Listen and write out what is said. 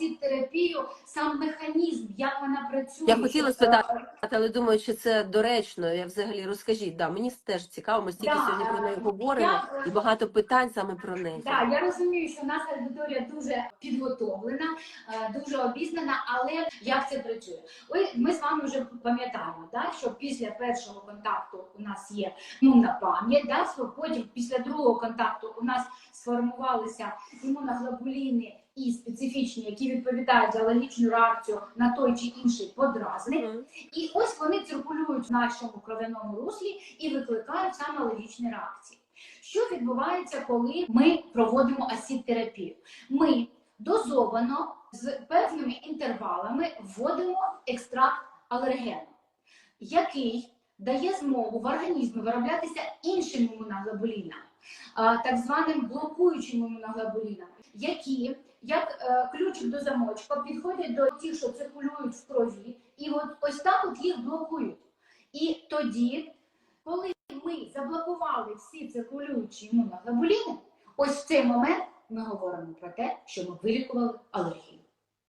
асід-терапію, сам механізм, як вона працює. Я хотіла спитати, але думаю, що це доречно. Я взагалі розкажіть. Да, мені теж цікаво. Ми стільки Да, сьогодні про неї говоримо, я, і багато питань саме про неї. Так, я розумію, що наша аудиторія дуже підготовлена, е, дуже обізнана, але як це працює? Ой, ми з вами вже пам'ятаємо, да, що після першого контакту у нас є імунна пам'ять, да, потім після другого контакту у нас сформувалися імуноглобуліни і специфічні, які відповідають за алергічну реакцію на той чи інший подразник. Мгм. І ось вони циркулюють в нашому кров'яному руслі і викликають саме алергічні реакції. Що відбувається, коли ми проводимо асід-терапію? Ми дозовано з певними інтервалами вводимо екстракт алергену, який дає змогу в організмі вироблятися іншим імуноглобулінам, так званим блокуючим імуноглобулінам, які як е, ключик до замочка підходять до тих, що циркулюють в крові, і от ось так от їх блокують. І тоді, коли ми заблокували всі циркулюючі імуноглобуліни, ось в цей момент ми говоримо про те, що ми вилікували алергію.